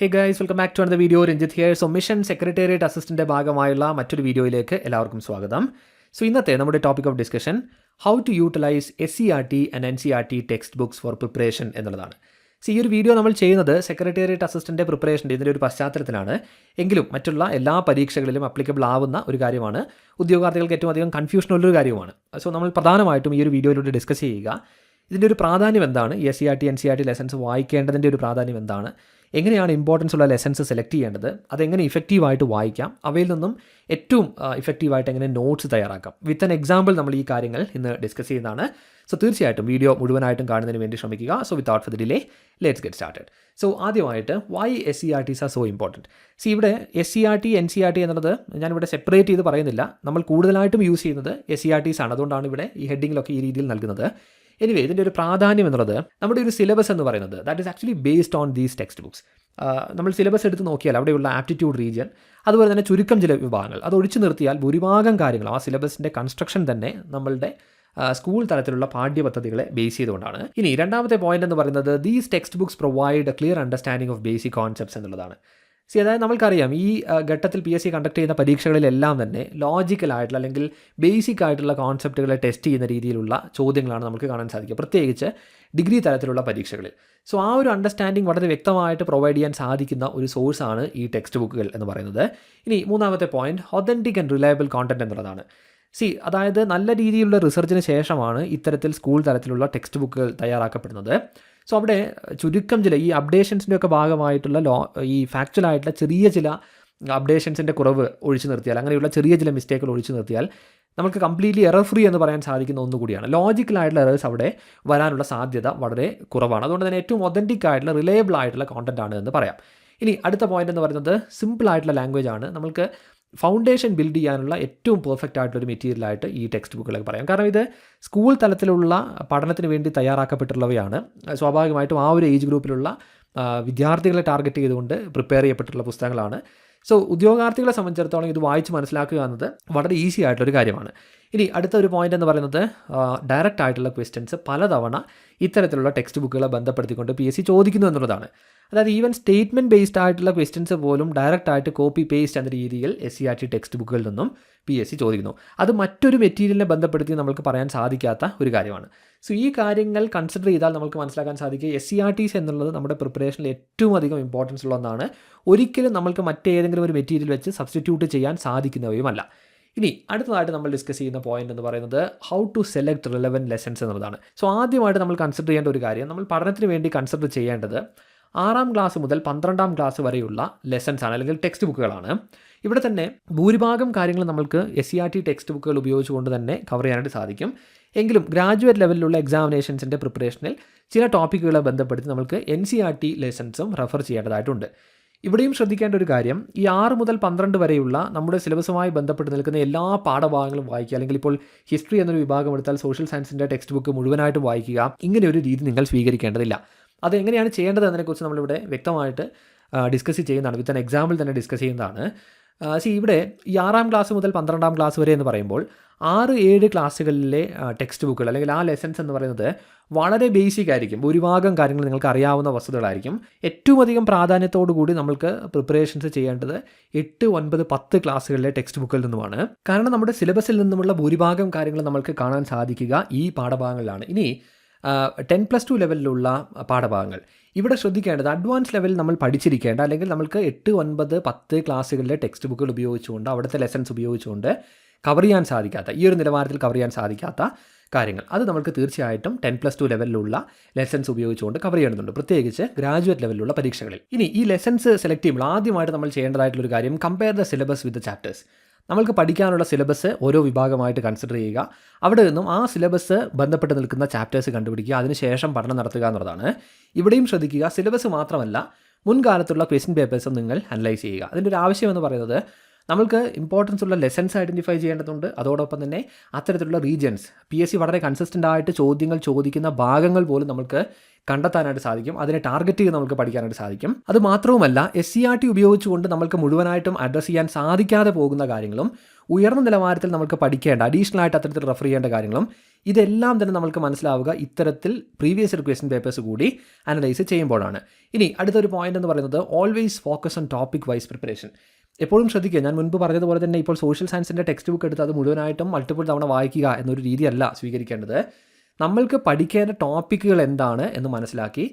Hey guys welcome back to another video Ranjith here so mission secretariat അസിസ്റ്റന്റെ ഭാഗമായുള്ള മറ്റൊരു വീഡിയോയിലേക്ക് എല്ലാവർക്കും സ്വാഗതം. സോ ഇന്നത്തെ നമ്മുടെ topic of discussion how to utilise S C R T and N C R T text books for preparation എന്നുള്ളതാണ്. So ഈ ഒരു വീഡിയോ നമ്മൾ ചെയ്യുന്നത് സെക്രട്ടേറിയറ്റ് അസിസ്റ്റന്റെ പ്രിപ്പറേഷന്റെ ഇതിന്റെ ഒരു പശ്ചാത്തലത്തിലാണ്. എങ്കിലും മറ്റുള്ള എല്ലാ പരീക്ഷകളിലും അപ്ലിക്കബിൾ ആവുന്ന ഒരു കാര്യമാണ്. ഉദ്യോഗാർത്ഥികൾക്ക് ഏറ്റവും അധികം കൺഫ്യൂഷൻ ഉള്ളൊരു കാര്യമാണ് സോ നമ്മൾ പ്രധാനമായിട്ടും ഈ ഒരു വീഡിയോയിലൂടെ ഡിസ്കസ് ചെയ്യുക. ഇതിന്റെ ഒരു പ്രാധാന്യം എന്താണ്? S C R T N C R T licence വായിക്കേണ്ടതിന്റെ ഒരു പ്രാധാന്യം എന്താണ്? എങ്ങനെയാണ് ഇമ്പോർട്ടൻസ് ഉള്ള ലെസൺസ് സെലക്ട് ചെയ്യേണ്ടത്? അതെങ്ങനെ ഇഫക്റ്റീവായിട്ട് വായിക്കാം? അവയിൽ നിന്നും ഏറ്റവും ഇഫക്റ്റീവായിട്ട് എങ്ങനെ നോട്ട്സ് തയ്യാറാക്കാം? വിത്ത് ആൻ എക്സാമ്പിൾ നമ്മൾ ഈ കാര്യങ്ങൾ ഇന്ന് ഡിസ്കസ് ചെയ്യുന്നതാണ്. സോ തീർച്ചയായിട്ടും വീഡിയോ മുഴുവനായിട്ടും കാണുന്നതിന് വേണ്ടി ശ്രമിക്കുക. So without further the delay let's get started so ആദ്യമായിട്ട് why S C R Ts are so important see ഇവിടെ S C R T N C R T എന്നുള്ളത് ഞാനിവിടെ സെപ്പറേറ്റ് ചെയ്ത് പറയുന്നില്ല. നമ്മൾ കൂടുതലായിട്ടും യൂസ് ചെയ്യുന്നത് എസ് സി ആർ ടീസ് ആണ്. അതുകൊണ്ടാണ് ഇവിടെ ഈ ഹെഡിങ്ങിലൊക്കെ ഈ രീതിയിൽ നൽകുന്നത്. എനിവേ ഇതിന്റെ ഒരു പ്രാധാന്യം എന്നുള്ളത് നമ്മുടെ ഒരു സിലബസ് എന്ന് പറയുന്നത് that is actually based on these text books നമ്മൾ സിലബസ് എടുത്ത് നോക്കിയാൽ അവിടെയുള്ള ആപ്റ്റിറ്റ്യൂഡ് റീജിയൻ അതുപോലെ തന്നെ ചുരുക്കം ചില വിഭാഗങ്ങൾ. അത് ഒഴിച്ചു നിർത്തിയാൽ ഭൂരിഭാഗം കാര്യങ്ങളും ആ സിലബസിന്റെ കൺസ്ട്രക്ഷൻ തന്നെ നമ്മളുടെ സ്കൂൾ തലത്തിലുള്ള പാഠ്യപദ്ധതികളെ ബേസ് ചെയ്തുകൊണ്ടാണ്. ഇനി രണ്ടാമത്തെ പോയിന്റ് എന്ന് പറയുന്നത് these text books provide a clear understanding of basic concepts എന്നുള്ളതാണ്. സി അതായത് നമ്മൾക്കറിയാം ഈ ഘട്ടത്തിൽ പി എസ് സി കണ്ടക്ട് ചെയ്യുന്ന പരീക്ഷകളിലെല്ലാം തന്നെ ലോജിക്കലായിട്ടുള്ള അല്ലെങ്കിൽ ബേസിക് ആയിട്ടുള്ള കോൺസെപ്റ്റുകളെ ടെസ്റ്റ് ചെയ്യുന്ന രീതിയിലുള്ള ചോദ്യങ്ങളാണ് നമുക്ക് കാണാൻ സാധിക്കുക. പ്രത്യേകിച്ച് ഡിഗ്രി തലത്തിലുള്ള പരീക്ഷകളിൽ. സോ ആ ഒരു അണ്ടർസ്റ്റാൻഡിങ് വളരെ വ്യക്തമായിട്ട് പ്രൊവൈഡ് ചെയ്യാൻ സാധിക്കുന്ന ഒരു സോഴ്സാണ് ഈ ടെക്സ്റ്റ് ബുക്കുകൾ എന്ന് പറയുന്നത്. ഇനി മൂന്നാമത്തെ point authentic and reliable content എന്നുള്ളതാണ്. സി അതായത് നല്ല രീതിയിലുള്ള റിസർച്ചിന് ശേഷമാണ് ഇത്തരത്തിൽ സ്കൂൾ തലത്തിലുള്ള ടെക്സ്റ്റ് ബുക്കുകൾ തയ്യാറാക്കപ്പെടുന്നത്. സോ അവിടെ ചുരുക്കം ചില ഈ അപ്ഡേഷൻസിന്റെ ഒക്കെ ഭാഗമായിട്ടുള്ള ലോ ഈ ഫാക്ച്വൽ ആയിട്ടുള്ള ചെറിയ ചില അപ്ഡേഷൻസിന്റെ കുറവ് ഒഴിച്ചു നിർത്തിയാൽ അങ്ങനെയുള്ള ചെറിയ ചില മിസ്റ്റേക്കുകൾ ഒഴിച്ചു നിർത്തിയാൽ നമുക്ക് കംപ്ലീറ്റ്ലി എറർ ഫ്രീ എന്ന് പറയാൻ സാധിക്കുന്ന ഒന്നുകൂടിയാണ് ലോജിക്കലായിട്ടുള്ള എറേഴ്സ് അവിടെ വരാനുള്ള സാധ്യത വളരെ കുറവാണ്. അതുകൊണ്ട് തന്നെ ഏറ്റവും ഒതന്റിക് ആയിട്ടുള്ള റിലയബിൾ ആയിട്ടുള്ള കോണ്ടന്റാണ് എന്ന് പറയാം. ഇനി അടുത്ത പോയിന്റ് എന്ന് പറയുന്നത് സിമ്പിൾ ആയിട്ടുള്ള ലാംഗ്വേജ് ആണ്. നമുക്ക് ഫൗണ്ടേഷൻ ബിൽഡ് ചെയ്യാനുള്ള ഏറ്റവും പെർഫെക്റ്റ് ആയിട്ടുള്ള ഒരു മെറ്റീരിയലായിട്ട് ഈ ടെക്സ്റ്റ് ബുക്കുകളൊക്കെ പറയാം. കാരണം ഇത് സ്കൂൾ തലത്തിലുള്ള പഠനത്തിന് വേണ്ടി തയ്യാറാക്കപ്പെട്ടുള്ളവയാണ് സ്വാഭാവികമായിട്ടും ആ ഒരു ഏജ് ഗ്രൂപ്പിലുള്ള വിദ്യാർത്ഥികളെ ടാർഗറ്റ് ചെയ്തുകൊണ്ട് പ്രിപ്പയർ ചെയ്യപ്പെട്ടിട്ടുള്ള പുസ്തകങ്ങളാണ്. സോ ഉദ്യോഗാർത്ഥികളെ സംബന്ധിച്ചിടത്തോളം ഇത് വായിച്ച് മനസ്സിലാക്കുക എന്നത് വളരെ ഈസി ആയിട്ടുള്ളൊരു കാര്യമാണ്. ഇനി അടുത്ത ഒരു പോയിന്റ് എന്ന് പറയുന്നത് ഡയറക്റ്റ് ആയിട്ടുള്ള ക്വസ്റ്റ്യൻസ് പലതവണ ഇത്തരത്തിലുള്ള ടെക്സ്റ്റ് ബുക്കുകളെ ബന്ധപ്പെടുത്തിക്കൊണ്ട് പി എസ് സി ചോദിക്കുന്നു എന്നുള്ളതാണ്. അതായത് ഈവൻ സ്റ്റേറ്റ്മെന്റ് ബേസ്ഡ് ആയിട്ടുള്ള ക്വസ്റ്റ്യൻസ് പോലും ഡയറക്റ്റ് ആയിട്ട് കോപ്പി പേസ്റ്റ് എന്ന രീതിയിൽ S C R T text ബുക്കുകളിൽ നിന്നും പി എസ് സി ചോദിക്കുന്നു. അത് മറ്റൊരു മെറ്റീരിയലിനെ ബന്ധപ്പെടുത്തി നമുക്ക് പറയാൻ സാധിക്കാത്ത ഒരു കാര്യമാണ്. സോ ഈ കാര്യങ്ങൾ കൺസിഡർ ചെയ്താൽ നമുക്ക് മനസ്സിലാക്കാൻ സാധിക്കും എസ് സി ആർ ടീസ് എന്നുള്ളത് നമ്മുടെ പ്രിപ്പറേഷനിൽ ഏറ്റവും അധികം ഇമ്പോർട്ടൻസ് ഉള്ള ഒന്നാണ്. ഒരിക്കലും നമുക്ക് മറ്റേതെങ്കിലും ഒരു മെറ്റീരിയൽ വെച്ച് സബ്സ്റ്റിറ്റ്യൂട്ട് ചെയ്യാൻ സാധിക്കുന്നവയുമല്ല. ഇനി അടുത്തതായിട്ട് നമ്മൾ ഡിസ്കസ് ചെയ്യുന്ന പോയിന്റ് എന്ന് പറയുന്നത് how to select relevant lessons എന്നുള്ളതാണ്. സോ ആദ്യമായിട്ട് നമ്മൾ കൺസിഡർ ചെയ്യേണ്ട ഒരു കാര്യം നമ്മൾ പഠനത്തിന് വേണ്ടി കൺസിഡർ ചെയ്യേണ്ടത് ആറാം ക്ലാസ് മുതൽ പന്ത്രണ്ടാം ക്ലാസ് വരെയുള്ള ലെസൺസ് ആണ് അല്ലെങ്കിൽ ടെക്സ്റ്റ് ബുക്കുകളാണ് ഇവിടെ തന്നെ ഭൂരിഭാഗം കാര്യങ്ങൾ നമ്മൾക്ക് S C R T text ബുക്കുകൾ ഉപയോഗിച്ചുകൊണ്ട് തന്നെ കവർ ചെയ്യാനായിട്ട് സാധിക്കും. എങ്കിലും ഗ്രാജുവേറ്റ് ലെവലിലുള്ള എക്സാമിനേഷൻസിന്റെ പ്രിപ്പറേഷനിൽ ചില ടോപ്പിക്കുകളെ ബന്ധപ്പെടുത്തി നമുക്ക് എൻ സി ആർ ടി ലെസൺസും റെഫർ ചെയ്യേണ്ടതായിട്ടുണ്ട്. ഇവിടെയും ശ്രദ്ധിക്കേണ്ട ഒരു കാര്യം ഈ ആറ് മുതൽ പന്ത്രണ്ട് വരെയുള്ള നമ്മുടെ സിലബസുമായി ബന്ധപ്പെട്ട് നിൽക്കുന്ന എല്ലാ പാഠഭാഗങ്ങളും വായിക്കുക. അല്ലെങ്കിൽ ഇപ്പോൾ ഹിസ്റ്ററി എന്നൊരു വിഭാഗം എടുത്താൽ സോഷ്യൽ സയൻസിന്റെ ടെക്സ്റ്റ് ബുക്ക് മുഴുവനായിട്ട് വായിക്കുക. ഇങ്ങനെ ഒരു രീതി നിങ്ങൾ സ്വീകരിക്കേണ്ടതില്ല. അത് എങ്ങനെയാണ് ചെയ്യേണ്ടത് എന്നതിനെക്കുറിച്ച് നമ്മളിവിടെ വ്യക്തമായിട്ട് ഡിസ്കസ് ചെയ്യുന്നതാണ്. വിത്ത് ആൻ എക്സാമ്പിൾ തന്നെ ഡിസ്കസ് ചെയ്യുന്നതാണ്. സി ഇവിടെ ഈ ആറാം ക്ലാസ് മുതൽ പന്ത്രണ്ടാം ക്ലാസ് വരെ എന്ന് പറയുമ്പോൾ ആറ് ഏഴ് ക്ലാസ്സുകളിലെ ടെക്സ്റ്റ് ബുക്കുകൾ അല്ലെങ്കിൽ ആ ലെസൻസ് എന്ന് പറയുന്നത് വളരെ ബേസിക് ആയിരിക്കും. ഭൂരിഭാഗം കാര്യങ്ങൾ നിങ്ങൾക്ക് അറിയാവുന്ന വസ്തുതകളായിരിക്കും. ഏറ്റവും അധികം പ്രാധാന്യത്തോടു കൂടി നമ്മൾക്ക് പ്രിപ്പറേഷൻസ് ചെയ്യേണ്ടത് എട്ട് ഒൻപത് പത്ത് ക്ലാസ്സുകളിലെ ടെക്സ്റ്റ് ബുക്കിൽ നിന്നുമാണ്. കാരണം നമ്മുടെ സിലബസിൽ നിന്നുമുള്ള ഭൂരിഭാഗം കാര്യങ്ങൾ നമ്മൾക്ക് കാണാൻ സാധിക്കുക ഈ പാഠഭാഗങ്ങളിലാണ്. ഇനി ടെൻ പ്ലസ് ടു ലെവലിലുള്ള പാഠഭാഗങ്ങൾ. ഇവിടെ ശ്രദ്ധിക്കേണ്ടത് അഡ്വാൻസ് ലെവലിൽ നമ്മൾ പഠിച്ചിരിക്കേണ്ട അല്ലെങ്കിൽ നമുക്ക് എട്ട് ഒൻപത് പത്ത് ക്ലാസ്സുകളിലെ ടെക്സ്റ്റ് ബുക്കുകൾ ഉപയോഗിച്ചുകൊണ്ട് അവിടുത്തെ ലെസൺസ് ഉപയോഗിച്ചുകൊണ്ട് കവർ ചെയ്യാൻ സാധിക്കാത്ത ഈ ഒരു നിലവാരത്തിൽ കവർ ചെയ്യാൻ സാധിക്കാത്ത കാര്യങ്ങൾ. അത് നമുക്ക് തീർച്ചയായിട്ടും ടെൻ പ്ലസ് ടു ലെവലിലുള്ള ലെസൺസ് ഉപയോഗിച്ചുകൊണ്ട് കവർ ചെയ്യേണ്ടതുണ്ട് പ്രത്യേകിച്ച് ഗ്രാജുവേറ്റ് ലെവലിലുള്ള പരീക്ഷകളിൽ. ഇനി ഈ ലെസൺസ് സെലക്ട് ചെയ്യുമ്പോൾ ആദ്യമായിട്ട് നമ്മൾ ചെയ്യേണ്ടതായിട്ടുള്ള ഒരു കാര്യം compare the syllabus with chapters നമ്മൾക്ക് പഠിക്കാനുള്ള സിലബസ് ഓരോ വിഭാഗമായിട്ട് കൺസിഡർ ചെയ്യുക. അവിടെ നിന്നും ആ സിലബസ് ബന്ധപ്പെട്ട് നിൽക്കുന്ന ചാപ്റ്റേഴ്സ് കണ്ടുപിടിക്കുക. അതിനുശേഷം പഠനം നടത്തുക എന്നുള്ളതാണ്. ഇവിടെയും ശ്രദ്ധിക്കുക സിലബസ് മാത്രമല്ല മുൻകാലത്തുള്ള ക്വസ്റ്റ്യൻ പേപ്പേഴ്സും നിങ്ങൾ അനലൈസ് ചെയ്യുക. അതിന്റെ ഒരു ആവശ്യം എന്ന് പറയുന്നത് നമ്മൾക്ക് ഇമ്പോർട്ടൻസ് ഉള്ള ലെസൻസ് ഐഡന്റിഫൈ ചെയ്യേണ്ടതുണ്ട്. അതോടൊപ്പം തന്നെ അത്തരത്തിലുള്ള റീജിയൻസ് പി എസ് സി വളരെ കൺസിസ്റ്റന്റ് ആയിട്ട് ചോദ്യങ്ങൾ ചോദിക്കുന്ന ഭാഗങ്ങൾ പോലും നമുക്ക് കണ്ടെത്താനായിട്ട് സാധിക്കും. അതിനെ ടാർഗറ്റ് ചെയ്ത് നമുക്ക് പഠിക്കാനായിട്ട് സാധിക്കും. അത് മാത്രവുമല്ല എസ് സി ആർ ടി ഉപയോഗിച്ചുകൊണ്ട് നമുക്ക് മുഴുവനായിട്ടും അഡ്രസ്സ് ചെയ്യാൻ സാധിക്കാതെ പോകുന്ന കാര്യങ്ങളും ഉയർന്ന നിലവാരത്തിൽ നമുക്ക് പഠിക്കേണ്ട അഡീഷണൽ ആയിട്ട് അത്തരത്തിൽ റെഫർ ചെയ്യേണ്ട കാര്യങ്ങളും ഇതെല്ലാം തന്നെ നമുക്ക് മനസ്സിലാവുക ഇത്തരത്തിൽ പ്രീവിയസ് ഇയർ പേപ്പേഴ്സ് കൂടി അനലൈസ് ചെയ്യുമ്പോഴാണ്. ഇനി അടുത്തൊരു പോയിന്റ് എന്ന് പറയുന്നത് always focus on topic wise preparation എപ്പോഴും ശ്രദ്ധിക്കുക. ഞാൻ മുൻപ് പറഞ്ഞതുപോലെ തന്നെ ഇപ്പോൾ സോഷ്യൽ സയൻസിന്റെ ടെക്സ്റ്റ് ബുക്ക് എടുത്ത് അത് മുഴുവനായിട്ടും മൾട്ടിപ്പിൾ തവണ വായിക്കുക എന്നൊരു രീതിയല്ല സ്വീകരിക്കേണ്ടത്. നമ്മൾക്ക് പഠിക്കേണ്ട ടോപ്പിക്കുകൾ എന്താണ് എന്ന് മനസ്സിലാക്കി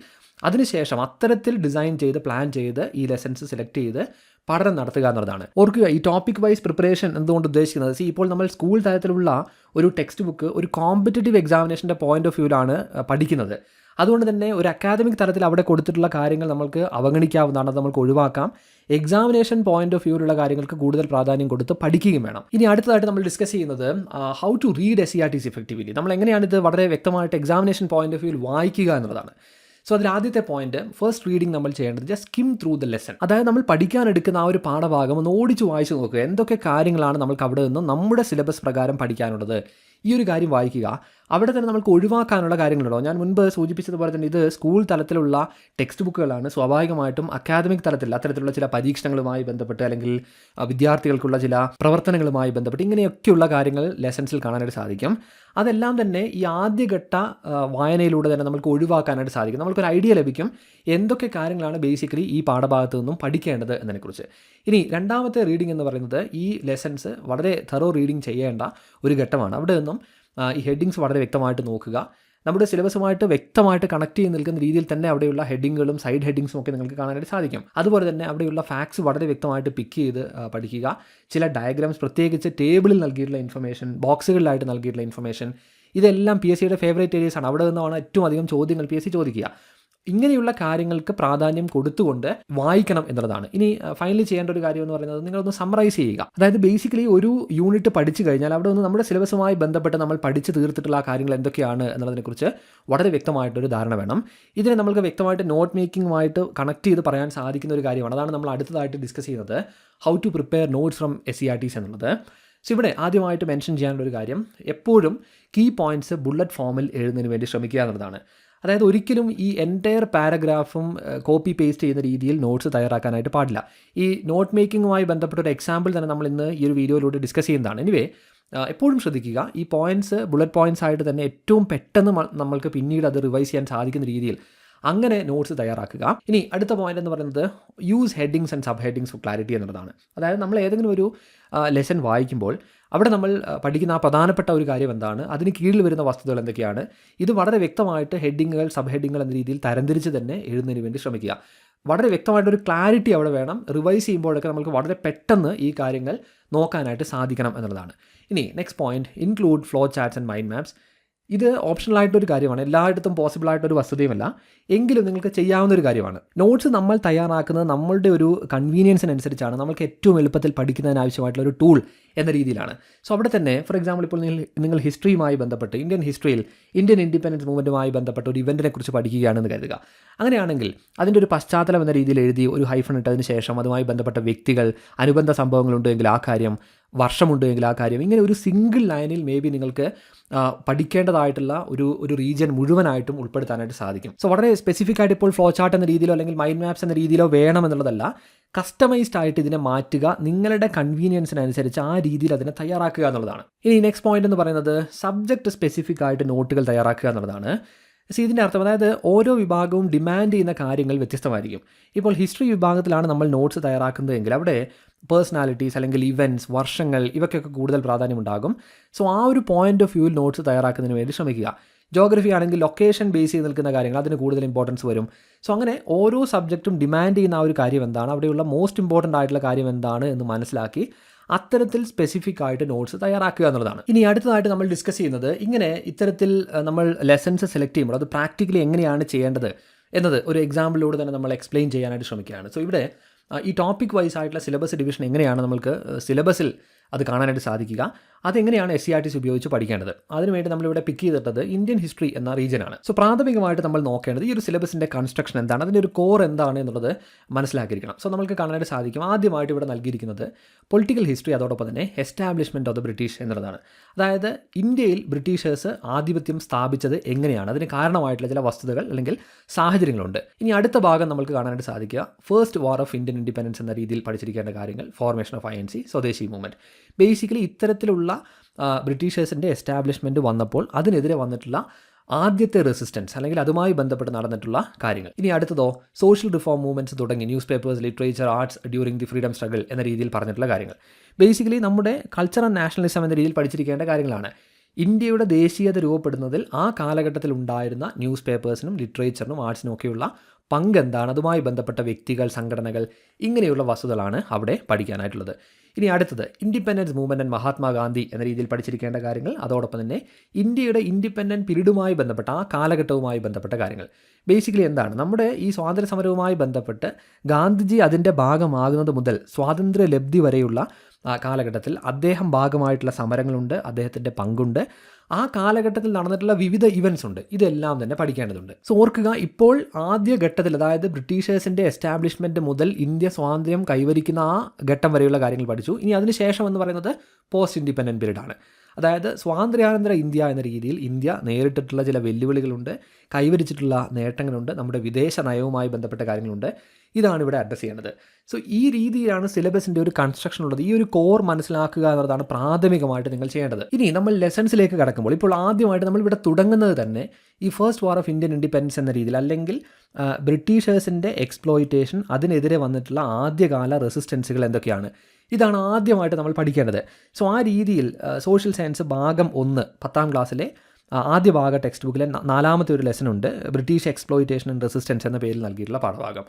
അതിനുശേഷം അത്തരത്തിൽ ഡിസൈൻ ചെയ്ത് പ്ലാൻ ചെയ്ത് ഈ ലെസൻസ് സെലക്ട് ചെയ്ത് പഠനം നടത്തുക എന്നുള്ളതാണ്. ഓർക്കുക ഈ ടോപ്പിക് വൈസ് പ്രിപ്പറേഷൻ എന്തുകൊണ്ട് ഉദ്ദേശിക്കുന്നത്? സി ഇപ്പോൾ നമ്മൾ സ്കൂൾ തലത്തിലുള്ള ഒരു ടെക്സ്റ്റ് ബുക്ക് ഒരു കോമ്പറ്റേറ്റീവ് എക്സാമിനേഷന്റെ പോയിന്റ് ഓഫ് വ്യൂവിലാണ് പഠിക്കുന്നത്. അതുകൊണ്ട് തന്നെ ഒരു അക്കാദമിക് തലത്തിൽ അവിടെ കൊടുത്തിട്ടുള്ള കാര്യങ്ങൾ നമ്മൾക്ക് അവഗണിക്കാവുന്നതാണ് അത് നമുക്ക് ഒഴിവാക്കാം. എക്സാമിനേഷൻ പോയിന്റ് ഓഫ് വ്യൂവിലുള്ള കാര്യങ്ങൾക്ക് കൂടുതൽ പ്രാധാന്യം കൊടുത്ത് പഠിക്കുകയും വേണം. ഇനി അടുത്തതായിട്ട് നമ്മൾ ഡിസ്കസ് ചെയ്യുന്നത് how to read S C R T see effectively നമ്മൾ എങ്ങനെയാണ് ഇത് വളരെ വ്യക്തമായിട്ട് എക്സാമിനേഷൻ പോയിന്റ് ഓഫ് വ്യൂവിൽ വായിക്കുക എന്നുള്ളതാണ്. സോ അതിൽ ആദ്യത്തെ പോയിന്റ് ഫസ്റ്റ് റീഡിംഗ് നമ്മൾ ചെയ്യേണ്ടത് just skim through the lesson അതായത് നമ്മൾ പഠിക്കാൻ എടുക്കുന്ന ആ ഒരു പാഠഭാഗം ഒന്ന് ഓടിച്ച് വായിച്ചു നോക്കുക. എന്തൊക്കെ കാര്യങ്ങളാണ് നമുക്ക് അവിടെ നിന്ന് നമ്മുടെ സിലബസ് പ്രകാരം പഠിക്കാനുള്ളത്? ഈ ഒരു കാര്യം വായിക്കുക. അവിടെ തന്നെ നമുക്ക് ഒഴിവാക്കാനുള്ള കാര്യങ്ങളുണ്ടോ? ഞാൻ മുൻപ് സൂചിപ്പിച്ചതുപോലെ തന്നെ ഇത് സ്കൂൾ തലത്തിലുള്ള ടെക്സ്റ്റ് ബുക്കുകളാണ് സ്വാഭാവികമായിട്ടും അക്കാദമിക് തലത്തിൽ അത്തരത്തിലുള്ള ചില പരീക്ഷണങ്ങളുമായി ബന്ധപ്പെട്ട് അല്ലെങ്കിൽ വിദ്യാർത്ഥികൾക്കുള്ള ചില പ്രവർത്തനങ്ങളുമായി ബന്ധപ്പെട്ട് ഇങ്ങനെയൊക്കെയുള്ള കാര്യങ്ങൾ ലെസൺസിൽ കാണാനായിട്ട് സാധിക്കും. അതെല്ലാം തന്നെ ഈ ആദ്യഘട്ട വായനയിലൂടെ തന്നെ നമുക്ക് ഒഴിവാക്കാനായിട്ട് സാധിക്കും. നമുക്കൊരു ഐഡിയ ലഭിക്കും എന്തൊക്കെ കാര്യങ്ങളാണ് ബേസിക്കലി ഈ പാഠഭാഗത്ത് നിന്നും പഠിക്കേണ്ടത് എന്നതിനെക്കുറിച്ച്. ഇനി രണ്ടാമത്തെ റീഡിംഗ് എന്ന് പറയുന്നത് ഈ ലെസൺസ് വളരെ തെറോ റീഡിംഗ് ചെയ്യേണ്ട ഒരു ഘട്ടമാണ്. അവിടെ നിന്നും ഈ ഹെഡിങ്സ് വളരെ വ്യക്തമായിട്ട് നോക്കുക. നമ്മുടെ സിലബസുമായിട്ട് വ്യക്തമായിട്ട് കണക്ട് ചെയ്ത് നിൽക്കുന്ന രീതിയിൽ തന്നെ അവിടെയുള്ള ഹെഡിങ്ങുകളും സൈഡ് ഹെഡിങ്സും ഒക്കെ നിങ്ങൾക്ക് കാണാനായിട്ട് സാധിക്കും. അതുപോലെ തന്നെ അവിടെയുള്ള ഫാക്ട്സ് വളരെ വ്യക്തമായിട്ട് പിക്ക് ചെയ്ത് പഠിക്കുക. ചില ഡയഗ്രാംസ് പ്രത്യേകിച്ച് ടേബിളിൽ നൽകിയിട്ടുള്ള ഇൻഫർമേഷൻ ബോക്സുകളിലായിട്ട് നൽകിയിട്ടുള്ള ഇൻഫർമേഷൻ ഇതെല്ലാം പി എസ് സിയുടെ ഫേവറേറ്റ് ഏരിയസ് ആണ്. അവിടെ നിന്നാണ് ഏറ്റവും അധികം ചോദ്യങ്ങൾ പി എസ് സി ചോദിക്കുക. ഇങ്ങനെയുള്ള കാര്യങ്ങൾക്ക് പ്രാധാന്യം കൊടുത്തുകൊണ്ട് വായിക്കണം എന്നുള്ളതാണ്. ഇനി ഫൈനലി ചെയ്യേണ്ട ഒരു കാര്യം എന്ന് പറയുന്നത് നിങ്ങളൊന്ന് സമ്മറൈസ് ചെയ്യുക. അതായത് ബേസിക്കലി ഒരു യൂണിറ്റ് പഠിച്ചു കഴിഞ്ഞാൽ അവിടെ ഒന്ന് നമ്മുടെ സിലബസുമായി ബന്ധപ്പെട്ട് നമ്മൾ പഠിച്ചു തീർത്തിട്ടുള്ള കാര്യങ്ങൾ എന്തൊക്കെയാണ് എന്നുള്ളതിനെക്കുറിച്ച് വളരെ വ്യക്തമായിട്ടൊരു ധാരണ വേണം. ഇതിനെ നമുക്ക് വ്യക്തമായിട്ട് നോട്ട് മേക്കിംഗുമായിട്ട് കണക്ട് ചെയ്ത് പറയാൻ സാധിക്കുന്ന ഒരു കാര്യമാണ്. അതാണ് നമ്മൾ അടുത്തതായിട്ട് ഡിസ്കസ് ചെയ്യുന്നത്. How to prepare notes from S C R എന്നുള്ളത്. സോ ഇവിടെ ആദ്യമായിട്ട് മെൻഷൻ ചെയ്യാനുള്ള ഒരു കാര്യം എപ്പോഴും കീ പോയിന്റ്സ് ബുള്ളറ്റ് ഫോമിൽ എഴുതുന്നതിന് വേണ്ടി ശ്രമിക്കുക എന്നുള്ളതാണ്. അതായത് ഒരിക്കലും ഈ എന്റയർ പാരഗ്രാഫും കോപ്പി പേസ്റ്റ് ചെയ്യുന്ന രീതിയിൽ നോട്ട്സ് തയ്യാറാക്കാനായിട്ട് പാടില്ല. ഈ നോട്ട് മേക്കിങ്ങുമായി ബന്ധപ്പെട്ട ഒരു എക്സാമ്പിൾ തന്നെ നമ്മൾ ഇന്ന് ഈ ഒരു വീഡിയോയിലൂടെ ഡിസ്കസ് ചെയ്യുന്നതാണ്. എനിവേ എപ്പോഴും ശ്രദ്ധിക്കുക. ഈ പോയിന്റ്സ് ബുള്ളറ്റ് പോയിന്റ്സ് ആയിട്ട് തന്നെ ഏറ്റവും പെട്ടെന്ന് നമ്മൾക്ക് പിന്നീട് അത് റിവൈസ് ചെയ്യാൻ സാധിക്കുന്ന രീതിയിൽ അങ്ങനെ നോട്ട്സ് തയ്യാറാക്കുക. ഇനി അടുത്ത പോയിന്റ് എന്ന് പറയുന്നത് use headings and sub headings for clarity എന്നുള്ളതാണ്. അതായത് നമ്മൾ ഏതെങ്കിലും ഒരു ലെസൺ വായിക്കുമ്പോൾ അവിടെ നമ്മൾ പഠിക്കുന്ന ആ പ്രധാനപ്പെട്ട ഒരു കാര്യം എന്താണ്? അതിന് കീഴിൽ വരുന്ന വസ്തുതകൾ എന്തൊക്കെയാണ്? ഇത് വളരെ വ്യക്തമായിട്ട് ഹെഡിങ്ങുകൾ സബ് ഹെഡിങ്ങുകൾ എന്ന രീതിയിൽ തരംതിരിച്ച് തന്നെ എഴുതുന്നതിന് വേണ്ടി ശ്രമിക്കുക. വളരെ വ്യക്തമായിട്ടൊരു ക്ലാരിറ്റി അവിടെ വേണം. റിവൈസ് ചെയ്യുമ്പോഴൊക്കെ നമുക്ക് വളരെ പെട്ടെന്ന് ഈ കാര്യങ്ങൾ നോക്കാനായിട്ട് സാധിക്കണം എന്നുള്ളതാണ്. ഇനി next point include flow charts and mind maps ഇത് ഓപ്ഷണലായിട്ടൊരു കാര്യമാണ്. എല്ലായിടത്തും പോസിബിൾ ആയിട്ടൊരു വസ്തുതയുമല്ല. എങ്കിലും നിങ്ങൾക്ക് ചെയ്യാവുന്ന ഒരു കാര്യമാണ്. നോട്ട്സ് നമ്മൾ തയ്യാറാക്കുന്നത് നമ്മളുടെ ഒരു കൺവീനിയൻസിനനുസരിച്ചാണ് നമ്മൾക്ക് ഏറ്റവും എളുപ്പത്തിൽ പഠിക്കുന്നതിന് ആവശ്യമായിട്ടുള്ള ഒരു ടൂൾ എന്ന രീതിയിലാണ്. സോ അവിടെ തന്നെ ഫോർ എക്സാമ്പിൾ ഇപ്പോൾ നിങ്ങൾ നിങ്ങൾ ഹിസ്റ്ററിയുമായി ബന്ധപ്പെട്ട് ഇന്ത്യൻ ഹിസ്റ്ററിയിൽ ഇന്ത്യൻ ഇൻഡിപെൻഡൻസ് മൂവ്മെന്റുമായി ബന്ധപ്പെട്ട ഒരു ഇവന്റിനെ കുറിച്ച് പഠിക്കുകയാണെന്ന് കരുതുക. അങ്ങനെയാണെങ്കിൽ അതിന്റെ ഒരു പശ്ചാത്തലം എന്ന രീതിയിൽ എഴുതി ഒരു ഹൈഫൺ ഇട്ടതിന് ശേഷം അതുമായി ബന്ധപ്പെട്ട വ്യക്തികൾ അനുബന്ധ സംഭവങ്ങളുണ്ടെങ്കിൽ ആ കാര്യം വർഷമുണ്ട് എങ്കിൽ ആ കാര്യം ഇങ്ങനെ ഒരു സിംഗിൾ ലൈനിൽ മേ ബി നിങ്ങൾക്ക് പഠിക്കേണ്ടതായിട്ടുള്ള ഒരു ഒരു റീജിയൻ മുഴുവനായിട്ടും ഉൾപ്പെടുത്താനായിട്ട് സാധിക്കും. സോ വളരെ സ്പെസിഫിക് ആയിട്ട് ഇപ്പോൾ ഫ്ലോ ചാർട്ട് എന്ന രീതിയിലോ അല്ലെങ്കിൽ മൈൻഡ് മാപ്സ് എന്ന രീതിയിലോ വേണമെന്നുള്ളതല്ല കസ്റ്റമൈസ്ഡ് ആയിട്ട് ഇതിനെ മാറ്റുക നിങ്ങളുടെ കൺവീനിയൻസിനനുസരിച്ച് ആ രീതിയിൽ അതിനെ തയ്യാറാക്കുക എന്നുള്ളതാണ്. ഇനി നെക്സ്റ്റ് പോയിന്റ് എന്ന് പറയുന്നത് സബ്ജക്റ്റ് സ്പെസിഫിക് ആയിട്ട് നോട്ടുകൾ തയ്യാറാക്കുക എന്നുള്ളതാണ്. സി ഇതിന്റെ അർത്ഥം അതായത് ഓരോ വിഭാഗവും ഡിമാൻഡ് ചെയ്യുന്ന കാര്യങ്ങൾ വ്യത്യസ്തമായിരിക്കും. ഇപ്പോൾ ഹിസ്റ്ററി വിഭാഗത്തിലാണ് നമ്മൾ നോട്ട്സ് തയ്യാറാക്കുന്നതെങ്കിൽ അവിടെ പേഴ്സണാലിറ്റീസ് അല്ലെങ്കിൽ ഇവന്റ്സ് വർഷങ്ങൾ ഇവയ്ക്കൊക്കെ കൂടുതൽ പ്രാധാന്യമുണ്ടാകും. സോ ആ ഒരു പോയിന്റ് ഓഫ് വ്യൂവിൽ നോട്ട്സ് തയ്യാറാക്കുന്നതിന് വേണ്ടി ശ്രമിക്കുക. ജോഗ്രഫി ആണെങ്കിൽ ലൊക്കേഷൻ ബേസ് ചെയ്ത് നിൽക്കുന്ന കാര്യങ്ങൾ അതിന് കൂടുതൽ ഇമ്പോർട്ടൻസ് വരും. സോ അങ്ങനെ ഓരോ സബ്ജക്റ്റും ഡിമാൻഡ് ചെയ്യുന്ന ആ ഒരു കാര്യം എന്താണ്? അവിടെയുള്ള മോസ്റ്റ് ഇമ്പോർട്ടന്റ് ആയിട്ടുള്ള കാര്യം എന്താണ് എന്ന് മനസ്സിലാക്കി അത്തരത്തിൽ സ്പെസിഫിക് ആയിട്ട് നോട്ട്സ് തയ്യാറാക്കുക എന്നുള്ളതാണ്. ഇനി അടുത്തതായിട്ട് നമ്മൾ ഡിസ്കസ് ചെയ്യുന്നത് ഇങ്ങനെ ഇത്തരത്തിൽ നമ്മൾ ലെസൻസ് സെലക്ട് ചെയ്യുമ്പോൾ അത് പ്രാക്ടിക്കലി എങ്ങനെയാണ് ചെയ്യേണ്ടത് എന്നത് ഒരു എക്സാമ്പിളിലൂടെ തന്നെ നമ്മൾ എക്സ്പ്ലെയിൻ ചെയ്യാനായിട്ട് ശ്രമിക്കുകയാണ്. സോ ഇവിടെ ഈ ടോപ്പിക് വൈസ് ആയിട്ടുള്ള സിലബസ് ഡിവിഷൻ എങ്ങനെയാണ് നമുക്ക് സിലബസിൽ അത് കാണാനായിട്ട് സാധിക്കുക. അതെങ്ങനെയാണ് S C R T see ഉപയോഗിച്ച് പഠിക്കേണ്ടത്? അതിനുവേണ്ടി നമ്മളിവിടെ പിക്ക് ചെയ്തിട്ടത് ഇന്ത്യൻ ഹിസ്റ്ററി എന്ന റീജിയനാണ് സോ പ്രാഥമികമായിട്ട് നമ്മൾ നോക്കേണ്ടത് ഈ ഒരു സിലബസിന്റെ കൺസ്ട്രക്ഷൻ എന്താണ്? അതിന്റെ ഒരു കോർ എന്താണ് എന്നുള്ളത് മനസ്സിലാക്കിയിരിക്കണം. സോ നമുക്ക് കാണാനായിട്ട് സാധിക്കും. ആദ്യമായിട്ട് ഇവിടെ നൽകിയിരിക്കുന്നത് പൊളിറ്റിക്കൽ ഹിസ്റ്ററി അതോടൊപ്പം തന്നെ എസ്റ്റാബ്ലിഷ്മെന്റ് ഓഫ് ദ ബ്രിട്ടീഷ് എന്നുള്ളതാണ്. അതായത് ഇന്ത്യയിൽ ബ്രിട്ടീഷേഴ്സ് ആധിപത്യം സ്ഥാപിച്ചത് എങ്ങനെയാണ്? അതിന് കാരണമായിട്ടുള്ള ചില വസ്തുതകൾ അല്ലെങ്കിൽ സാഹചര്യങ്ങളുണ്ട്. ഇനി അടുത്ത ഭാഗം നമുക്ക് കാണാനായിട്ട് സാധിക്കുക. First war of Indian independence എന്ന രീതിയിൽ പഠിച്ചിരിക്കേണ്ട കാര്യങ്ങൾ formation of I N C swadeshi movement basically ഇത്തരത്തിലുള്ള ബ്രിട്ടീഷേഴ്സിന്റെ എസ്റ്റാബ്ലിഷ്മെന്റ് വന്നപ്പോൾ അതിനെതിരെ വന്നിട്ടുള്ള ആദ്യത്തെ റെസിസ്റ്റൻസ് അല്ലെങ്കിൽ അതുമായി ബന്ധപ്പെട്ട് നടന്നിട്ടുള്ള കാര്യങ്ങൾ. ഇനി അടുത്തതോ സോഷ്യൽ റിഫോം മൂവ്മെന്റ്സ് തുടങ്ങി news papers literature arts during the freedom struggle എന്ന രീതിയിൽ പറഞ്ഞിട്ടുള്ള കാര്യങ്ങൾ. ബേസിക്കലി നമ്മുടെ കൾച്ചർ ആൻഡ് നാഷണലിസം എന്ന രീതിയിൽ പഠിച്ചിരിക്കേണ്ട കാര്യങ്ങളാണ്. ഇന്ത്യയുടെ ദേശീയത രൂപപ്പെടുന്നതിൽ ആ കാലഘട്ടത്തിൽ ഉണ്ടായിരുന്ന ന്യൂസ് പേപ്പേഴ്സിനും ലിറ്ററേച്ചറിനും ആർട്സിനും ഒക്കെയുള്ള പങ്ക് എന്താണ് അതുമായി ബന്ധപ്പെട്ട വ്യക്തികൾ സംഘടനകൾ ഇങ്ങനെയുള്ള വസ്തുതകളാണ് അവിടെ പഠിക്കാനായിട്ടുള്ളത്. ഇനി അടുത്തത് ഇൻഡിപെൻഡൻസ് മൂവ്മെന്റ് ആൻഡ് മഹാത്മാഗാന്ധി എന്ന രീതിയിൽ പഠിച്ചിരിക്കേണ്ട കാര്യങ്ങൾ അതോടൊപ്പം തന്നെ ഇന്ത്യയുടെ ഇൻഡിപെൻഡന്റ് പീരീഡുമായി ബന്ധപ്പെട്ട ആ കാലഘട്ടവുമായി ബന്ധപ്പെട്ട കാര്യങ്ങൾ. ബേസിക്കലി എന്താണ്? നമ്മുടെ ഈ സ്വാതന്ത്ര്യ സമരവുമായി ബന്ധപ്പെട്ട് ഗാന്ധിജി അതിന്റെ ഭാഗമാകുന്നത് മുതൽ സ്വാതന്ത്ര്യ ലബ്ധി വരെയുള്ള കാലഘട്ടത്തിൽ അദ്ദേഹം ഭാഗമായിട്ടുള്ള സമരങ്ങളുണ്ട് അദ്ദേഹത്തിന്റെ പങ്കുണ്ട്. ആ കാലഘട്ടത്തിൽ നടന്നിട്ടുള്ള വിവിധ ഇവൻസ് ഉണ്ട്. ഇതെല്ലാം തന്നെ പഠിക്കേണ്ടതുണ്ട്. സോ ഓർക്കുക ഇപ്പോൾ ആദ്യ ഘട്ടത്തിൽ അതായത് ബ്രിട്ടീഷേഴ്സിന്റെ എസ്റ്റാബ്ലിഷ്മെന്റ് മുതൽ ഇന്ത്യ സ്വാതന്ത്ര്യം കൈവരിക്കുന്ന ആ ഘട്ടം വരെയുള്ള കാര്യങ്ങൾ പഠിച്ചു. ഇനി അതിനുശേഷം എന്ന് പറയുന്നത് പോസ്റ്റ് ഇൻഡിപെൻഡന്റ് പീരീഡ് ആണ്. അതായത് സ്വാതന്ത്ര്യാനന്തര ഇന്ത്യ എന്ന രീതിയിൽ ഇന്ത്യ നേരിട്ടിട്ടുള്ള ചില വെല്ലുവിളികളുണ്ട് കൈവരിച്ചിട്ടുള്ള നേട്ടങ്ങളുണ്ട് നമ്മുടെ വിദേശ നയവുമായി ബന്ധപ്പെട്ട കാര്യങ്ങളുണ്ട്. ഇതാണ് ഇവിടെ അഡ്രസ്സ് ചെയ്യേണ്ടത് സോ ഈ രീതിയിലാണ് സിലബസിന്റെ ഒരു കൺസ്ട്രക്ഷൻ ഉള്ളത്. ഈ ഒരു കോർ മനസ്സിലാക്കുക എന്നുള്ളതാണ് പ്രാഥമികമായിട്ട് നിങ്ങൾ ചെയ്യേണ്ടത്. ഇനി നമ്മൾ ലെസൺസിലേക്ക് കടക്കുമ്പോൾ ഇപ്പോൾ ആദ്യമായിട്ട് നമ്മൾ ഇവിടെ തുടങ്ങുന്നത് തന്നെ ഈ first war of Indian independence എന്ന രീതിയിൽ അല്ലെങ്കിൽ ബ്രിട്ടീഷേഴ്സിന്റെ എക്സ്പ്ലോയിറ്റേഷൻ അതിനെതിരെ വന്നിട്ടുള്ള ആദ്യകാല റെസിസ്റ്റൻസുകൾ എന്തൊക്കെയാണ്? ഇതാണ് ആദ്യമായിട്ട് നമ്മൾ പഠിക്കേണ്ടത്. സോ ആ രീതിയിൽ സോഷ്യൽ സയൻസ് ഭാഗം ഒന്ന് പത്താം ക്ലാസ്സിലെ ആദ്യ ഭാഗ ടെക്സ്റ്റ് ബുക്കിലെ നാലാമത്തെ ഒരു ലെസൺ ഉണ്ട്. ബ്രിട്ടീഷ് എക്സ്പ്ലോയിറ്റേഷൻ ആൻഡ് റെസിസ്റ്റൻസ് എന്ന പേരിൽ നൽകിയിട്ടുള്ള പാഠഭാഗം.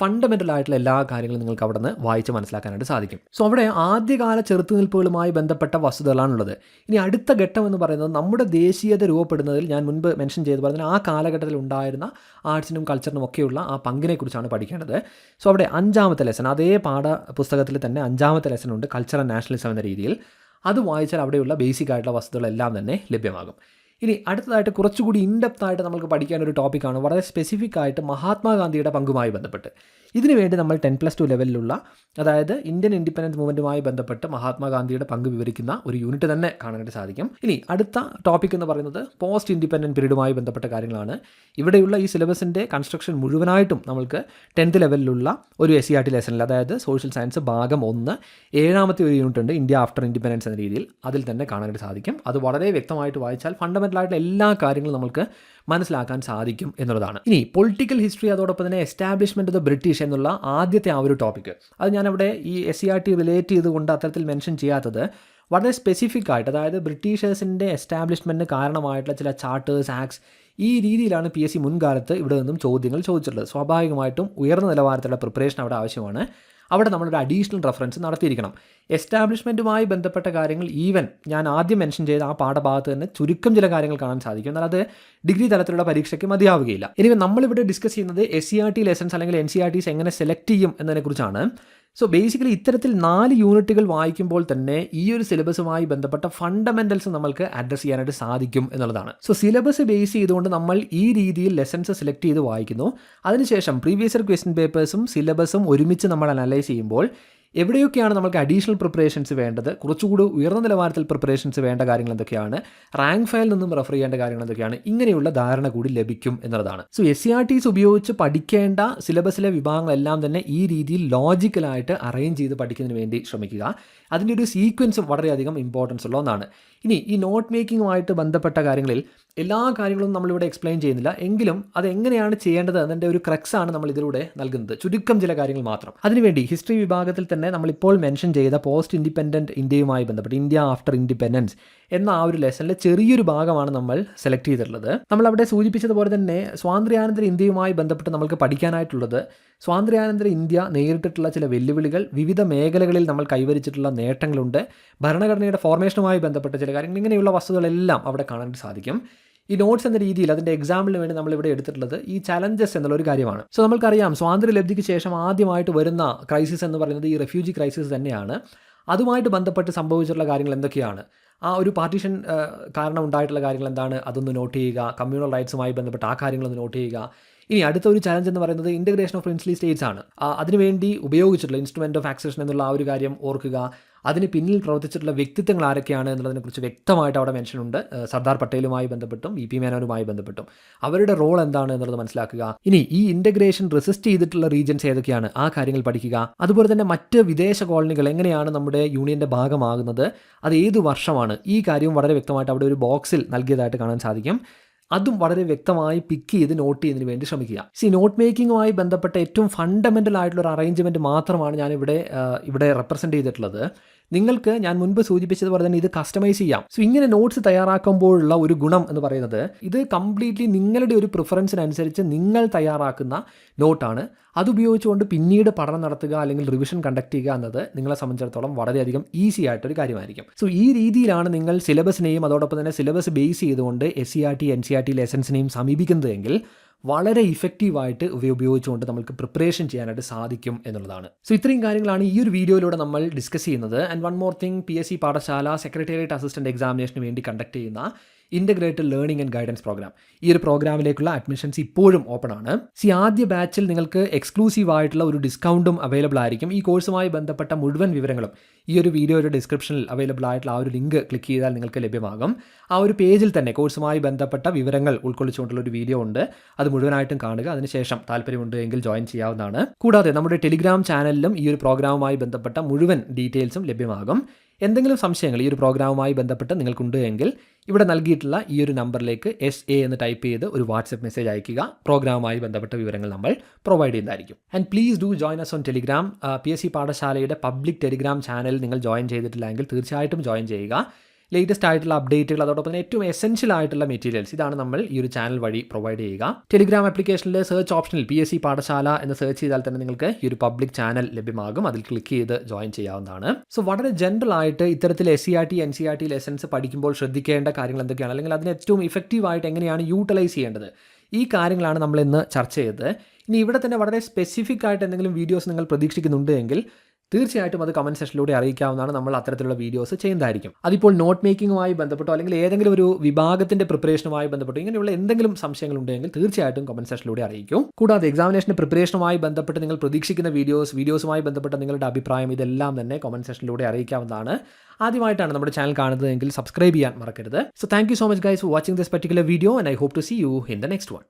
ഫണ്ടമെന്റൽ ആയിട്ടുള്ള എല്ലാ കാര്യങ്ങളും നിങ്ങൾക്ക് അവിടെ നിന്ന് വായിച്ച് മനസ്സിലാക്കാനായിട്ട് സാധിക്കും. സോ അവിടെ ആദ്യകാല ചെറുത്തുനിൽപ്പുകളുമായി ബന്ധപ്പെട്ട വസ്തുതകളാണുള്ളത്. ഇനി അടുത്ത ഘട്ടം എന്ന് പറയുന്നത് നമ്മുടെ ദേശീയത രൂപപ്പെടുന്നതിൽ ഞാൻ മുൻപ് മെൻഷൻ ചെയ്ത് പറഞ്ഞാൽ ആ കാലഘട്ടത്തിൽ ഉണ്ടായിരുന്ന ആർട്സിനും കൾച്ചറിനും ഒക്കെയുള്ള ആ പങ്കിനെക്കുറിച്ചാണ് പഠിക്കേണ്ടത്. സോ അവിടെ അഞ്ചാമത്തെ ലെസൺ അതേ പാഠ പുസ്തകത്തിൽ തന്നെ അഞ്ചാമത്തെ ലെസൺ ഉണ്ട് കൾച്ചർ ആൻഡ് നാഷണലിസം എന്ന രീതിയിൽ. അത് വായിച്ചാൽ അവിടെയുള്ള ബേസിക് ആയിട്ടുള്ള വസ്തുതകളെല്ലാം തന്നെ ലഭ്യമാകും. ഇനി അടുത്തതായിട്ട് കുറച്ചുകൂടി ഇൻഡെപ്ത് ആയിട്ട് നമുക്ക് പഠിക്കാൻ ഒരു ടോപ്പിക്കാണ് വളരെ സ്പെസിഫിക് ആയിട്ട് മഹാത്മാഗാന്ധിയുടെ പങ്കുമായി ബന്ധപ്പെട്ട്. ഇതിനു വേണ്ടി നമ്മൾ ടെൻ പ്ലസ് ടു ലെവലിലുള്ള അതായത് ഇന്ത്യൻ ഇൻഡിപെൻഡൻസ് മൂവ്മെന്റുമായി ബന്ധപ്പെട്ട് മഹാത്മാഗാന്ധിയുടെ പങ്ക് വിവരിക്കുന്ന ഒരു യൂണിറ്റ് തന്നെ കാണാനായിട്ട് സാധിക്കും. ഇനി അടുത്ത ടോപ്പിക് എന്ന് പറയുന്നത് പോസ്റ്റ് ഇൻഡിപെൻഡന്റ് പീരീഡുമായി ബന്ധപ്പെട്ട കാര്യങ്ങളാണ്. ഇവിടെയുള്ള ഈ സിലബസിന്റെ കൺസ്ട്രക്ഷൻ മുഴുവനായിട്ടും നമുക്ക് ടെൻത്ത് ലെവലിലുള്ള ഒരു എസ് സി ആർ ടി ലെസണിൽ അതായത് സോഷ്യൽ സയൻസ് ഭാഗം ഒന്ന് ഏഴാമത്തെ ഒരു യൂണിറ്റ് ഉണ്ട് ഇന്ത്യ ആഫ്റ്റർ ഇൻഡിപെൻഡൻസ് എന്ന രീതിയിൽ അതിൽ തന്നെ കാണാനായിട്ട് സാധിക്കും. അത് വളരെ വ്യക്തമായിട്ട് വായിച്ചാൽ ഫണ്ടമെന്റൽ ആയിട്ടുള്ള എല്ലാ കാര്യങ്ങളും നമുക്ക് മനസ്സിലാക്കാൻ സാധിക്കും എന്നുള്ളതാണ്. ഇനി പൊളിറ്റിക്കൽ ഹിസ്റ്ററി അതോടൊപ്പം തന്നെ എസ്റ്റാബ്ലിഷ്മെന്റ് ഓഫ് ദ ബ്രിട്ടീഷ് എന്നുള്ള ആദ്യത്തെ ആ ഒരു ടോപ്പിക് അത് ഞാനവിടെ ഈ S C R T relate ചെയ്തുകൊണ്ട് അത്തരത്തിൽ മെൻഷൻ ചെയ്യാത്തത് വളരെ സ്പെസിഫിക് ആയിട്ട് അതായത് ബ്രിട്ടീഷേഴ്സിന്റെ എസ്റ്റാബ്ലിഷ്മെന്റിന് കാരണമായിട്ടുള്ള ചില ചാർട്ടേഴ്സ് ആക്ട്സ് ഈ രീതിയിലാണ് പി എസ് സി മുൻകാലത്ത് ഇവിടെ നിന്നും ചോദ്യങ്ങൾ ചോദിച്ചിട്ടുള്ളത്. സ്വാഭാവികമായിട്ടും ഉയർന്ന നിലവാരത്തിലുള്ള പ്രിപ്പറേഷൻ അവിടെ ആവശ്യമാണ്. അവിടെ നമ്മളൊരു അഡീഷണൽ റെഫറൻസ് നടത്തിയിരിക്കണം. എസ്റ്റാബ്ലിഷ്മെന്റുമായി ബന്ധപ്പെട്ട കാര്യങ്ങൾ ഈവൻ ഞാൻ ആദ്യം മെൻഷൻ ചെയ്ത ആ പാഠഭാഗത്ത് തന്നെ ചുരുക്കം ചില കാര്യങ്ങൾ കാണാൻ സാധിക്കും. എന്നാൽ അത് ഡിഗ്രി തലത്തിലുള്ള പരീക്ഷയ്ക്ക് മതിയാവുകയില്ല. ഇനി നമ്മളിവിടെ ഡിസ്കസ് ചെയ്യുന്നത് S C R T lessons അല്ലെങ്കിൽ എൻ സി ആർ ടീസ് എങ്ങനെ സെലക്ട് ചെയ്യും എന്നതിനെക്കുറിച്ചാണ്. സോ ബേസിക്കലി ഇത്തരത്തിൽ നാല് യൂണിറ്റുകൾ വായിക്കുമ്പോൾ തന്നെ ഈ ഒരു സിലബസുമായി ബന്ധപ്പെട്ട ഫണ്ടമെന്റൽസ് നമ്മൾക്ക് അഡ്രസ് ചെയ്യാനായിട്ട് സാധിക്കും എന്നുള്ളതാണ്. സോ സിലബസ് ബേസ് ചെയ്തുകൊണ്ട് നമ്മൾ ഈ രീതിയിൽ ലെസൺസ് സെലക്ട് ചെയ്ത് വായിക്കുന്നു. അതിനുശേഷം പ്രീവിയസ് ഇയർ ക്വസ്റ്റ്യൻ പേപ്പേഴ്സും സിലബസും ഒരുമിച്ച് നമ്മൾ അനലൈസ് ചെയ്യുമ്പോൾ എവിടെയൊക്കെയാണ് നമുക്ക് അഡീഷണൽ പ്രിപ്പറേഷൻസ് വേണ്ടത്? കുറച്ചുകൂടി ഉയർന്ന നിലവാരത്തിൽ പ്രിപ്പറേഷൻസ് വേണ്ട കാര്യങ്ങൾ എന്തൊക്കെയാണ്? റാങ്ക് ഫയൽ നിന്നും റെഫർ ചെയ്യേണ്ട കാര്യങ്ങൾ എന്തൊക്കെയാണ്? ഇങ്ങനെയുള്ള ധാരണ കൂടി ലഭിക്കും എന്നുള്ളതാണ്. So S C R Ts ഉപയോഗിച്ച് പഠിക്കേണ്ട സിലബസിലെ വിഭാഗങ്ങളെല്ലാം തന്നെ ഈ രീതിയിൽ ലോജിക്കലായിട്ട് അറേഞ്ച് ചെയ്ത് പഠിക്കുന്നതിന് വേണ്ടി ശ്രമിക്കുക. അതിന്റെ ഒരു സീക്വൻസും വളരെയധികം ഇമ്പോർട്ടൻസ് ഉള്ള ഒന്നാണ്. ഇനി ഈ നോട്ട് മേക്കിങ്ങുമായിട്ട് ബന്ധപ്പെട്ട കാര്യങ്ങളിൽ എല്ലാ കാര്യങ്ങളും നമ്മളിവിടെ എക്സ്പ്ലെയിൻ ചെയ്യുന്നില്ല. എങ്കിലും അത് എങ്ങനെയാണ് ചെയ്യേണ്ടത് എന്നതിന്റെ ഒരു ക്രക്സ് ആണ് നമ്മൾ ഇതിലൂടെ നൽകുന്നത്. ചുരുക്കം ചില കാര്യങ്ങൾ മാത്രം. അതിനുവേണ്ടി ഹിസ്റ്ററി വിഭാഗത്തിൽ തന്നെ നമ്മളിപ്പോൾ മെൻഷൻ ചെയ്ത പോസ്റ്റ് ഇൻഡിപെൻഡന്റ് ഇന്ത്യയുമായി ബന്ധപ്പെട്ട് ഇന്ത്യ ആഫ്റ്റർ ഇൻഡിപെൻഡൻസ് എന്ന ആ ഒരു ലെസണിലെ ചെറിയൊരു ഭാഗമാണ് നമ്മൾ സെലക്ട് ചെയ്തിട്ടുള്ളത്. നമ്മൾ അവിടെ സൂചിപ്പിച്ചതുപോലെ തന്നെ സ്വാതന്ത്ര്യാനന്തര ഇന്ത്യയുമായി ബന്ധപ്പെട്ട് നമുക്ക് പഠിക്കാനായിട്ടുള്ളത് സ്വാതന്ത്ര്യാനന്തര ഇന്ത്യ നേരിട്ടിട്ടുള്ള ചില വെല്ലുവിളികൾ വിവിധ മേഖലകളിൽ നമ്മൾ കൈവരിച്ചിട്ടുള്ള നേട്ടങ്ങളുണ്ട്. ഭരണഘടനയുടെ ഫോർമേഷനുമായി ബന്ധപ്പെട്ട ചില കാര്യങ്ങൾ ഇങ്ങനെയുള്ള വസ്തുതകളെല്ലാം അവിടെ കാണാൻ സാധിക്കും. ഈ നോട്ട്സ് എന്ന രീതിയിൽ അതിന്റെ എക്സാമ്പിളിന് വേണ്ടി നമ്മൾ ഇവിടെ എടുത്തിട്ടുള്ളത് ഈ ചലഞ്ചസ് എന്നുള്ള ഒരു കാര്യമാണ്. സോ നമുക്കറിയാം സ്വാതന്ത്ര്യ ലബ്ധിക്ക് ശേഷം ആദ്യമായിട്ട് വരുന്ന ക്രൈസിസ് എന്ന് പറയുന്നത് ഈ റെഫ്യൂജി ക്രൈസിസ് തന്നെയാണ്. അതുമായിട്ട് ബന്ധപ്പെട്ട് സംഭവിച്ചിട്ടുള്ള കാര്യങ്ങൾ എന്തൊക്കെയാണ്? ആ ഒരു പാർട്ടീഷൻ കാരണം ഉണ്ടായിട്ടുള്ള കാര്യങ്ങൾ എന്താണ്? അതൊന്ന് നോട്ട് ചെയ്യുക കമ്മ്യൂണൽ റൈറ്റ്സുമായി ബന്ധപ്പെട്ട് ആ കാര്യങ്ങളൊന്ന് നോട്ട് ചെയ്യുക. ഇനി അടുത്ത ഒരു ചലഞ്ച് എന്ന് പറയുന്നത് ഇന്റഗ്രേഷൻ ഓഫ് പ്രിൻസ്ലി സ്റ്റേറ്റ്സ് ആണ്. അതിനുവേണ്ടി ഉപയോഗിച്ചിട്ടുള്ള ഇൻസ്ട്രുമെന്റ് ഓഫ് ആക്സേഷൻ എന്നുള്ള ആ ഒരു കാര്യം ഓർക്കുക. അതിന് പിന്നിൽ പ്രവർത്തിച്ചിട്ടുള്ള വ്യക്തിത്വങ്ങൾ ആരൊക്കെയാണ് എന്നുള്ളതിനെക്കുറിച്ച് വ്യക്തമായിട്ട് അവിടെ മെൻഷൻ ഉണ്ട്. സർദാർ പട്ടേലുമായി ബന്ധപ്പെട്ടും വി പി മേനോനുമായി ബന്ധപ്പെട്ടും. അവരുടെ റോൾ എന്താണ് എന്നുള്ളത് മനസ്സിലാക്കുക. ഇനി ഈ ഇന്റഗ്രേഷൻ റെസിസ്റ്റ് ചെയ്തിട്ടുള്ള റീജൻസ് ഏതൊക്കെയാണ്? ആ കാര്യങ്ങൾ പഠിക്കുക. അതുപോലെ തന്നെ മറ്റ് വിദേശ കോളനികൾ എങ്ങനെയാണ് നമ്മുടെ യൂണിയന്റെ ഭാഗമാകുന്നത്? അത് ഏത് വർഷമാണ്? ഈ കാര്യവും വളരെ വ്യക്തമായിട്ട് അവിടെ ഒരു ബോക്സിൽ നൽകിയതായിട്ട് കാണാൻ സാധിക്കും. അതും വളരെ വ്യക്തമായി പിക്ക് ചെയ്ത് നോട്ട് ചെയ്യുന്നതിന് വേണ്ടി ശ്രമിക്കുക. സി നോട്ട് മേക്കിങ്ങുമായി ബന്ധപ്പെട്ട ഏറ്റവും ഫണ്ടമെന്റൽ ആയിട്ടുള്ള ഒരു അറേഞ്ച്മെന്റ് മാത്രമാണ് ഞാൻ ഇവിടെ ഇവിടെ റെപ്രസെന്റ് ചെയ്തിട്ടുള്ളത്. നിങ്ങൾക്ക് ഞാൻ മുൻപ് സൂചിപ്പിച്ചതുപോലെ തന്നെ ഇത് കസ്റ്റമൈസ് ചെയ്യാം. സോ ഇങ്ങനെ നോട്ട്സ് തയ്യാറാക്കുമ്പോഴുള്ള ഒരു ഗുണം എന്ന് പറയുന്നത് ഇത് കംപ്ലീറ്റ്ലി നിങ്ങളുടെ ഒരു പ്രിഫറൻസിനനുസരിച്ച് നിങ്ങൾ തയ്യാറാക്കുന്ന നോട്ടാണ് അതുപയോഗിച്ചുകൊണ്ട് പിന്നീട് പഠനം നടത്തുക അല്ലെങ്കിൽ റിവിഷൻ കണ്ടക്ട് ചെയ്യുക എന്നത് നിങ്ങളെ സംബന്ധിച്ചിടത്തോളം വളരെയധികം ഈസി ആയിട്ടൊരു കാര്യമായിരിക്കും. സോ ഈ രീതിയിലാണ് നിങ്ങൾ സിലബസിനെയും അതോടൊപ്പം തന്നെ സിലബസ് ബേസ് ചെയ്തുകൊണ്ട് S C R T N C R T ലെസൺസിനെയും സമീപിക്കുന്നതെങ്കിൽ വളരെ ഇഫക്റ്റീവായിട്ട് ഉപയോഗിച്ചുകൊണ്ട് നമുക്ക് പ്രിപ്പറേഷൻ ചെയ്യാനായിട്ട് സാധിക്കും എന്നുള്ളതാണ്. സോ ഇത്രയും കാര്യങ്ങളാണ് ഈ ഒരു വീഡിയോയിലൂടെ നമ്മൾ ഡിസ്കസ് ചെയ്യുന്നത്. And one more thing P S C Padashala secretariat assistant എക്സാമിനേഷന് വേണ്ടി കണ്ടക്ട് ചെയ്യുന്ന integrated learning and guidance program ഈ ഒരു പ്രോഗ്രാമിലേക്കുള്ള അഡ്മിഷൻസ് ഇപ്പോഴും ഓപ്പൺ ആണ്. സി ആദ്യ ബാച്ചിൽ നിങ്ങൾക്ക് എക്സ്ക്ലൂസീവ് ആയിട്ടുള്ള ഒരു ഡിസ്കൗണ്ടും അവൈലബിൾ ആയിരിക്കും. ഈ കോഴ്സുമായി ബന്ധപ്പെട്ട മുഴുവൻ വിവരങ്ങളും ഈ ഒരു വീഡിയോയുടെ ഡിസ്ക്രിപ്ഷനിൽ അവൈലബിൾ ആയിട്ടുള്ള ആ ഒരു ലിങ്ക് ക്ലിക്ക് ചെയ്താൽ നിങ്ങൾക്ക് ലഭ്യമാകും. ആ ഒരു പേജിൽ തന്നെ കോഴ്സുമായി ബന്ധപ്പെട്ട വിവരങ്ങൾ ഉൾക്കൊള്ളിച്ചുകൊണ്ടുള്ള ഒരു വീഡിയോ ഉണ്ട്. അത് മുഴുവനായിട്ടും കാണുക. അതിനുശേഷം താല്പര്യമുണ്ട് എങ്കിൽ ജോയിൻ ചെയ്യാവുന്നതാണ്. കൂടാതെ നമ്മുടെ ടെലിഗ്രാം ചാനലിലും ഈ ഒരു പ്രോഗ്രാമുമായി ബന്ധപ്പെട്ട മുഴുവൻ ഡീറ്റെയിൽസും ലഭ്യമാകും. എന്തെങ്കിലും സംശയങ്ങൾ ഈ ഒരു പ്രോഗ്രാമുമായി ബന്ധപ്പെട്ട് നിങ്ങൾക്കുണ്ട് എങ്കിൽ ഇവിടെ നൽകിയിട്ടുള്ള ഈ ഒരു നമ്പറിലേക്ക് എസ് എ എന്ന് ടൈപ്പ് ചെയ്ത് ഒരു വാട്സപ്പ് മെസ്സേജ് അയക്കുക പ്രോഗ്രാമുമായി ബന്ധപ്പെട്ട വിവരങ്ങൾ നമ്മൾ പ്രൊവൈഡ് ചെയ്യുന്നതായിരിക്കും. And please do join us on Telegram P S C പാഠശാലയുടെ public Telegram channel നിങ്ങൾ ജോയിൻ ചെയ്തിട്ടില്ല എങ്കിൽ തീർച്ചയായിട്ടും ജോയിൻ ചെയ്യുക. ലേറ്റസ്റ്റ് ആയിട്ടുള്ള അപ്ഡേറ്റുകൾ അതോടൊപ്പം തന്നെ ഏറ്റവും എസെൻഷ്യൽ ആയിട്ടുള്ള മെറ്റീരിയൽസ് ഇതാണ് നമ്മൾ ഈ ഒരു ചാനൽ വഴി പ്രൊവൈഡ് ചെയ്യുക. ടെലിഗ്രാം ആപ്ലിക്കേഷനിലെ സെർച്ച് ഓപ്ഷനിൽ പി എസ് സി പാഠശാല എന്ന് സെർച്ച് ചെയ്താൽ തന്നെ നിങ്ങൾക്ക് ഈ ഒരു പബ്ലിക് ചാനൽ ലഭ്യമാകും. അതിൽ ക്ലിക്ക് ചെയ്ത് ജോയിൻ ചെയ്യാവുന്നതാണ്. സോ വളരെ ജനറൽ ആയിട്ട് ഇത്തരത്തിൽ S C R T N C R T lessons പഠിക്കുമ്പോൾ ശ്രദ്ധിക്കേണ്ട കാര്യങ്ങൾ എന്തൊക്കെയാണ്? അല്ലെങ്കിൽ അതിന് ഏറ്റവും ഇഫക്റ്റീവായിട്ട് എങ്ങനെയാണ് യൂട്ടിലൈസ് ചെയ്യേണ്ടത്? ഈ കാര്യങ്ങളാണ് നമ്മൾ ഇന്ന് ചർച്ച ചെയ്തത്. ഇനി ഇവിടെ തന്നെ വളരെ സ്പെസിഫിക് ആയിട്ട് എന്തെങ്കിലും വീഡിയോസ് നിങ്ങൾ പ്രതീക്ഷിക്കുന്നുണ്ട് എങ്കിൽ തീർച്ചയായിട്ടും അത് കമന്റ് സെക്ഷനിലൂടെ അറിയിക്കാവുന്നതാണ് നമ്മൾ അത്തരത്തിലുള്ള വീഡിയോസ് ചെയ്യുന്നതായിരിക്കും. അതിപ്പോൾ നോട്ട് മേക്കിങ്ങുമായി ബന്ധപ്പെട്ടോ അല്ലെങ്കിൽ ഏതെങ്കിലും ഒരു വിഭാഗത്തിന്റെ പ്രിപ്പറേഷനുമായി ബന്ധപ്പെട്ടോ ഇങ്ങനെയുള്ള എന്തെങ്കിലും സംശയങ്ങൾ ഉണ്ടെങ്കിൽ തീർച്ചയായിട്ടും കമന്റ് സെക്ഷനിലൂടെ അറിയിക്കും. കൂടാതെ എക്സാമിനേഷന്റെ പ്രിപ്പറേഷനുമായി ബന്ധപ്പെട്ട് നിങ്ങൾ പ്രതീക്ഷിക്കുന്ന വീഡിയോസ് വീഡിയോസുമായി ബന്ധപ്പെട്ട നിങ്ങളുടെ അഭിപ്രായം ഇതെല്ലാം തന്നെ കമന്റ് സെക്ഷനിലൂടെ അറിയിക്കാവുന്നതാണ്. ആദ്യമായിട്ടാണ് നമ്മുടെ ചാനൽ കാണുന്നതെങ്കിൽ സബ്സ്ക്രൈബ് ചെയ്യാൻ മറക്കരുത്. So thank so much guys for watching this particular video and I hope to see you in the next one